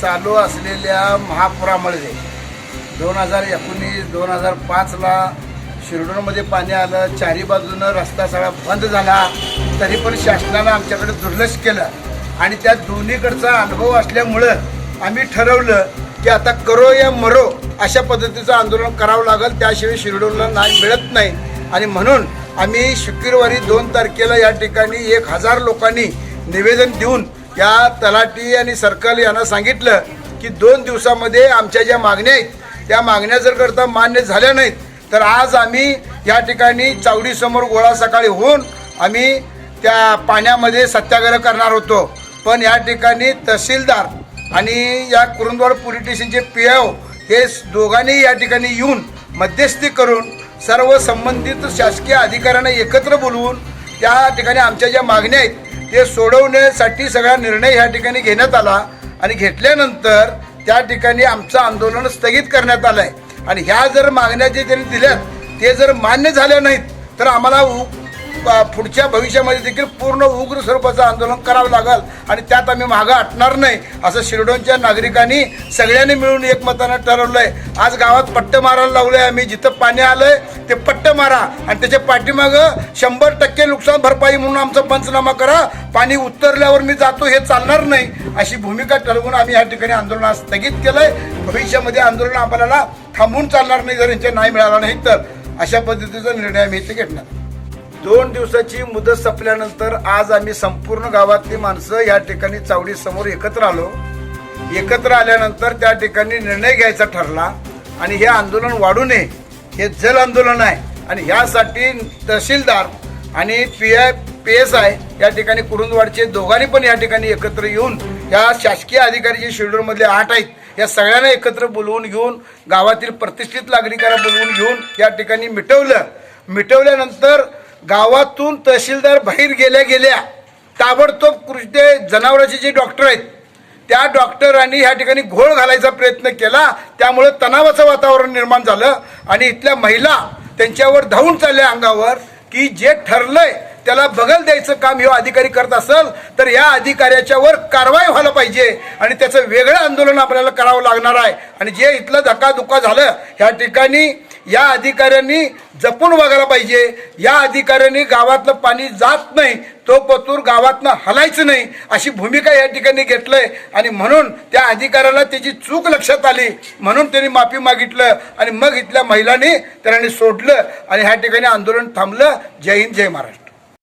चालू असलेल्या महापुरामुळे दोन हजार एकोणीस दोन हजार पाचला शिरडोनमध्ये पाणी आलं चारी बाजूनं रस्ता सगळा बंद झाला तरी पण शासनानं आमच्याकडे दुर्लक्ष केलं. आणि त्या दोन्हीकडचा अनुभव असल्यामुळं आम्ही ठरवलं की आता करो या मरो अशा पद्धतीचं आंदोलन करावं लागेल. त्याशिवाय शिरडोनला नाही मिळत नाही. आणि म्हणून आम्ही शुक्रवारी दोन तारखेला या ठिकाणी एक हजार लोकांनी निवेदन देऊन या तलाठी आणि सर्कल यांना सांगितलं की दोन दिवसामध्ये आमच्या ज्या मागण्या आहेत त्या मागण्या जर करता मान्य झाल्या नाहीत तर आज आम्ही या ठिकाणी चावडीसमोर गोळा सकाळी होऊन आम्ही त्या पाण्यामध्ये सत्याग्रह करणार होतो. पण या ठिकाणी तहसीलदार आणि या कुरुंदवाड पोलीस स्टेशनचे पी हे दोघांनी या ठिकाणी येऊन मध्यस्थी करून सर्व संबंधित शासकीय अधिकाऱ्यांना एकत्र बोलवून त्या ठिकाणी आमच्या ज्या मागण्या आहेत ते सोडवण्यासाठी सगळा निर्णय ह्या ठिकाणी घेण्यात आला आणि घेतल्यानंतर त्या ठिकाणी आमचं आंदोलन स्थगित करण्यात आलं आहे आणि ह्या जर मागण्या जे त्यांनी दिल्यात ते जर मान्य झाल्या नाहीत तर आम्हाला उ- पुढच्या भविष्यामध्ये देखील पूर्ण उग्र स्वरूपाचं आंदोलन करावं लागेल आणि त्यात आम्ही मागं हटणार नाही असं शिरडोनच्या नागरिकांनी सगळ्यांनी मिळून एकमतानं ठरवलंय. आज गावात पट्ट मारायला लावलंय आम्ही जिथं पाणी आलंय ते पट्ट मारा आणि त्याच्या पाठीमागं शंभर टक्के नुकसान भरपाई म्हणून आमचा पंचनामा करा. पाणी उतरल्यावर मी जातो हे चालणार नाही अशी भूमिका ठरवून आम्ही या ठिकाणी आंदोलन स्थगित स्थगित केलंय. भविष्यामध्ये आंदोलन आपल्याला थांबून चालणार नाही जर यांच्या नाही मिळाला नाही तर. अशा पद्धतीचा निर्णय आम्ही इथे घेतला. दोन दिवसाची मुदत संपल्यानंतर आज आम्ही संपूर्ण गावातली माणसं या ठिकाणी चावडी समोर एकत्र आलो. एकत्र आल्यानंतर त्या ठिकाणी निर्णय घ्यायचा ठरला आणि हे आंदोलन वाढू नये हे जल आंदोलन आहे आणि ह्यासाठी तहसीलदार आणि P I P S I या ठिकाणी कुरुंदवाडचे दोघांनी पण या ठिकाणी एकत्र येऊन या शासकीय अधिकारी जे शेड्यूलमधले आठ आहेत या सगळ्यांना एकत्र बोलवून घेऊन गावातील प्रतिष्ठित नागरिकांना बोलवून घेऊन या ठिकाणी मिटवलं. मिटवल्यानंतर गावातून तहसीलदार बाहेर गेल्या गेल्या ताबडतोब कृष्णे जनावराचे जनावरांचे जे डॉक्टर आहेत त्या डॉक्टरांनी ह्या ठिकाणी घोळ घालायचा प्रयत्न केला. त्यामुळे तणावाचं वातावरण निर्माण झालं आणि इथल्या महिला त्यांच्यावर धावून चालल्या अंगावर की जे ठरलंय त्याला बगल द्यायचं काम हे अधिकारी करत असेल तर या अधिकाऱ्याच्या वर कारवाई व्हायला पाहिजे आणि त्याचं वेगळं आंदोलन आपल्याला करावं लागणार आहे. आणि जे इथलं धक्काधुक्का झालं ह्या ठिकाणी या अधिकाऱ्यांनी जपून वागायला पाहिजे. या अधिकाऱ्यांनी गावातलं पाणी जात नाही तो पतूर गावातनं हलायचं नाही अशी भूमिका या ठिकाणी घेतलंय. आणि म्हणून त्या अधिकाऱ्याला त्याची चूक लक्षात आली. म्हणून त्यांनी माफी मागितलं. आणि मग इथल्या महिलांनी त्यांनी सोडलं. आणि ह्या ठिकाणी आंदोलन थांबलं. जय हिंद जय महाराष्ट्र.